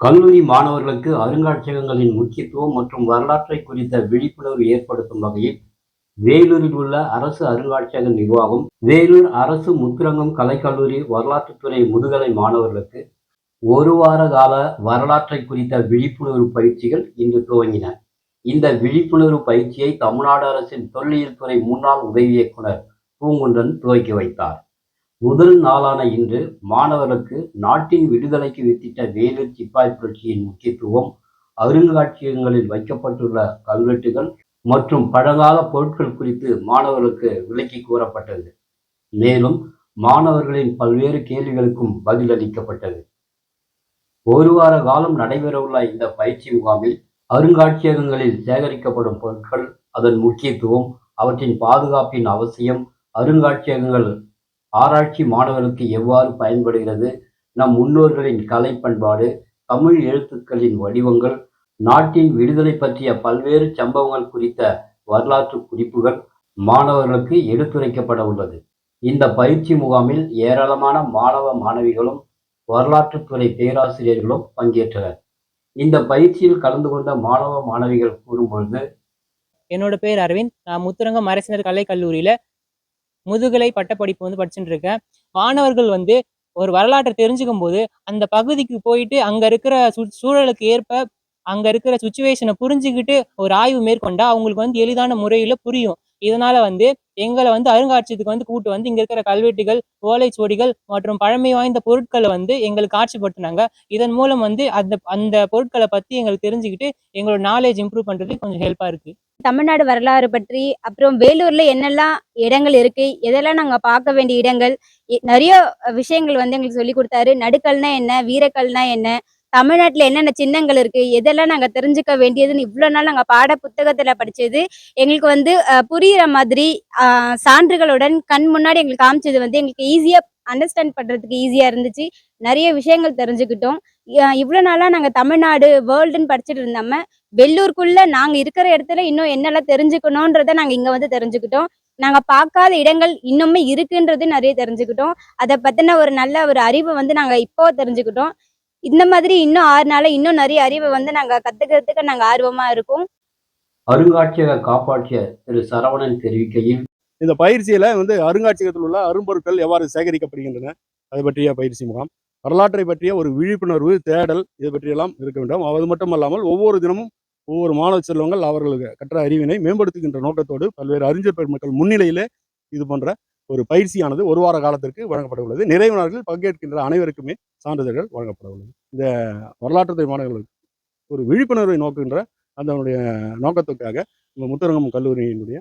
கல்லூரி மாணவர்களுக்கு அருங்காட்சியகங்களின் முக்கியத்துவம் மற்றும் வரலாற்றை குறித்த விழிப்புணர்வு ஏற்படுத்தும் வகையில் வேலூரில் உள்ள அரசு அருங்காட்சியக நிர்வாகம் வேலூர் அரசு முத்துரங்கம் கலைக்கல்லூரி வரலாற்றுத்துறை முதுகலை மாணவர்களுக்கு ஒரு வார கால வரலாற்றை குறித்த விழிப்புணர்வு பயிற்சிகள் இன்று துவங்கின. இந்த விழிப்புணர்வு பயிற்சியை தமிழ்நாடு அரசின் தொல்லியல் துறை முன்னாள் உதவி இயக்குனர் பூங்குன்றன் துவக்கி வைத்தார். முதல் நாளான இன்று மாணவர்களுக்கு நாட்டின் விடுதலைக்கு வித்திட்ட வேலூர் சிப்பாய் புரட்சியின் முக்கியத்துவம் அருங்காட்சியகங்களில் வைக்கப்பட்டுள்ள கல்வெட்டுகள் மற்றும் பழங்கால பொருட்கள் குறித்து மாணவர்களுக்கு விளக்கி கூறப்பட்டது. மேலும் மாணவர்களின் பல்வேறு கேள்விகளுக்கும் பதிலளிக்கப்பட்டது. ஒரு வார காலம் நடைபெறவுள்ள இந்த பயிற்சி முகாமில் அருங்காட்சியகங்களில் சேகரிக்கப்படும் பொருட்கள் அதன் முக்கியத்துவம் அவற்றின் பாதுகாப்பின் அவசியம் அருங்காட்சியகங்கள் ஆராய்ச்சி மாணவர்களுக்கு எவ்வாறு பயன்படுகிறது? நம் முன்னோர்களின் கலை பண்பாடு தமிழ் எழுத்துக்களின் வடிவங்கள் நாட்டின் விடுதலை பற்றிய பல்வேறு சம்பவங்கள் குறித்த வரலாற்று குறிப்புகள் மாணவர்களுக்கு எடுத்துரைக்கப்பட உள்ளது. இந்த பயிற்சி முகாமில் ஏராளமான மாணவ மாணவிகளும் வரலாற்றுத்துறை பேராசிரியர்களும் பங்கேற்றனர். இந்த பயிற்சியில் கலந்து கொண்ட மாணவ மாணவிகள் கூறும்பொழுது என்னோட பேர் அரவிந்த். நான் முத்துரங்கம் அரசினர் கலைக்கல்லூரியில முதுகலை பட்டப்படிப்பு வந்து படிச்சுட்டு இருக்கேன் மாணவர்கள் வந்து ஒரு வரலாற்றை தெரிஞ்சுக்கும் போது அந்த பகுதிக்கு போயிட்டு அங்கே இருக்கிற சூ- சூழலுக்கு ஏற்ப அங்கே இருக்கிற சுச்சுவேஷனை புரிஞ்சுக்கிட்டு ஒரு ஆய்வு மேற்கொண்டா அவங்களுக்கு வந்து எளிதான முறையில் புரியும். இதனால வந்து எங்களை வந்து அருங்காட்சியகத்துக்கு வந்து கூட்டு வந்து இங்க இருக்கிற கல்வெட்டுகள் ஓலைச்சுவடிகள் மற்றும் பழமை வாய்ந்த பொருட்களை வந்து எங்களுக்கு காட்சிப்படுத்தினாங்க. இதன் மூலம் வந்து அந்த அந்த பொருட்களை பத்தி எங்களுக்கு தெரிஞ்சுக்கிட்டு எங்களோட நாலேஜ் இம்ப்ரூவ் பண்றதுக்கு கொஞ்சம் ஹெல்ப்பா இருக்கு. தமிழ்நாடு வரலாறு பற்றி அப்புறம் வேலூர்ல என்னெல்லாம் இடங்கள் இருக்கு எதெல்லாம் நாங்க பார்க்க வேண்டிய இடங்கள் இ- நிறைய விஷயங்கள் வந்து எங்களுக்கு சொல்லி கொடுத்தாரு. நடுக்கல்னா என்ன வீரக்கல்னா என்ன தமிழ்நாட்டில் என்னென்ன சின்னங்கள் இருக்கு எதெல்லாம் நாங்கள் தெரிஞ்சுக்க வேண்டியதுன்னு இவ்வளோ நாள் நாங்கள் பாட புத்தகத்தில் படித்தது எங்களுக்கு வந்து புரிகிற புரியிற மாதிரி சான்றுகளுடன் கண் முன்னாடி எங்களுக்கு காமிச்சது வந்து எங்களுக்கு ஈஸியாக அண்டர்ஸ்டாண்ட் பண்ணுறதுக்கு ஈஸியாக இருந்துச்சு. நிறைய விஷயங்கள் தெரிஞ்சுக்கிட்டோம். இவ்வளோ நாளாக நாங்கள் தமிழ்நாடு வேர்ல்டுன்னு படிச்சுட்டு இருந்தாம வெள்ளூருக்குள்ள நாங்கள் இருக்கிற இடத்துல இன்னும் என்னெல்லாம் தெரிஞ்சுக்கணுன்றதை நாங்கள் இங்கே வந்து தெரிஞ்சுக்கிட்டோம். நாங்கள் பார்க்காத இடங்கள் இன்னுமே இருக்குன்றது நிறைய தெரிஞ்சுக்கிட்டோம். அதை பற்றின ஒரு நல்ல ஒரு அறிவை வந்து நாங்கள் இப்போ தெரிஞ்சுக்கிட்டோம். இந்த மாதிரி இன்னும் ஆறு நாள இன்னும் நிறைய அறிவை வந்து நாங்க கத்துக்கிறதுக்கு நாங்க ஆர்வமா இருக்கோம். அருங்காட்சியக காப்பாற்றியர் திரு சரவணன் தெரிவிக்கையில் இந்த பயிற்சியில வந்து அருங்காட்சியகத்தில் உள்ள அரும்பொருட்கள் எவ்வாறு சேகரிக்கப்படுகின்றன அது பற்றிய பயிற்சி முகாம் வரலாற்றை பற்றிய ஒரு விழிப்புணர்வு தேடல் இது பற்றியெல்லாம் இருக்க வேண்டும். அது மட்டுமல்லாமல் ஒவ்வொரு தினமும் ஒவ்வொரு மாணவ செல்வங்கள் அவர்களுக்கு கற்ற அறிவினை மேம்படுத்துகின்ற நோக்கத்தோடு பல்வேறு அறிஞர் பெருமக்கள் முன்னிலையிலே இது போன்ற ஒரு பயிற்சியானது ஒரு வார காலத்திற்கு வழங்கப்பட உள்ளது நிறைவு நாட்களில் பங்கேற்கின்ற அனைவருக்குமே சான்றிதழ்கள் வழங்கப்பட உள்ளது இந்த வரலாற்றுத்துறை மாணவர்களுக்கு ஒரு விழிப்புணர்வை நோக்குகின்ற அதனுடைய நோக்கத்துக்காக இந்த முத்தரங்கம் கல்லூரியினுடைய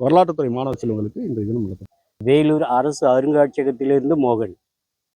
வரலாற்றுத்துறை மாணவ செல்வங்களுக்கு இந்த தினம் உள்ளது வேலூர் அரசு அருங்காட்சியகத்திலிருந்து மோகன்.